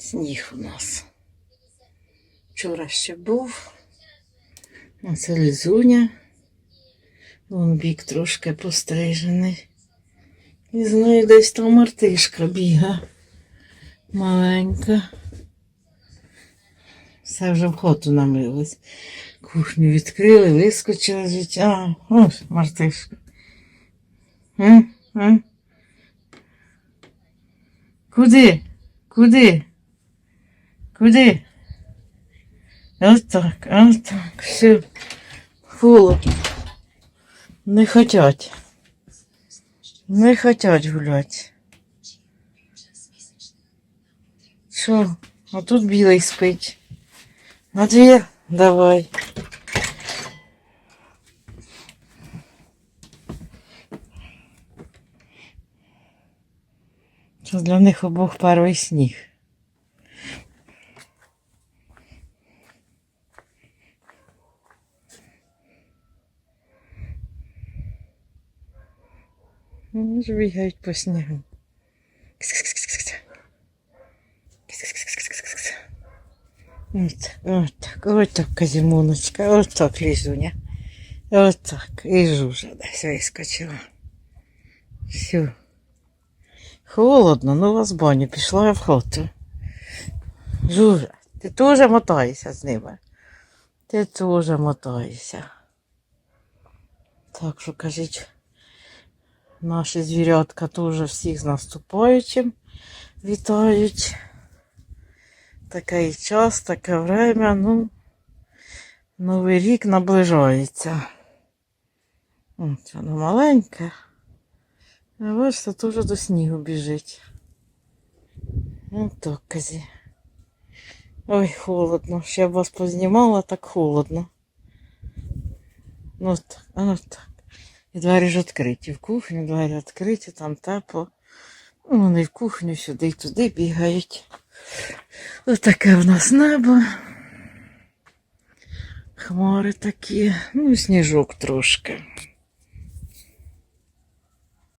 Сніг у нас. Вчора ще був. Оце лізуня. Вон бік трошки пострижений. І з нею десь там мартишка біга. Маленька. Все вже в хоту намилось. Кухню відкрили, вискочила звідти. А, ось мартишка. Куди? Куди? Куди? Отак, отак, все. Холодно. Не хотять. Не хотять гуляти. Що? А тут білий спить. На двір? Давай. Це для них обох перший сніг. Вони ж бігають по снігу. От, от так, от так, казімоночка, от так, лізуня. От так, і жужа десь вискочила. Все. Холодно, ну вас баню, пішла я в хату. Жужа, ти теж мотаєшся з ними. Ти теж мотаєшся. Так що кажіть, наші звірятка теж всіх з наступаючим вітають. Такий час, таке время, ну, Новий рік наближається. От воно маленьке. А бачите, теж до снігу біжить. Ну так, казі. Ой, холодно. Ще б вас познімала, так холодно. Ну так, а ну так. І двері ж відкриті. В кухню двері відкриті, там тепло. Ну, Вони в кухню сюди і туди бігають. Ось таке в нас небо. Хмари такі, ну і сніжок трошки.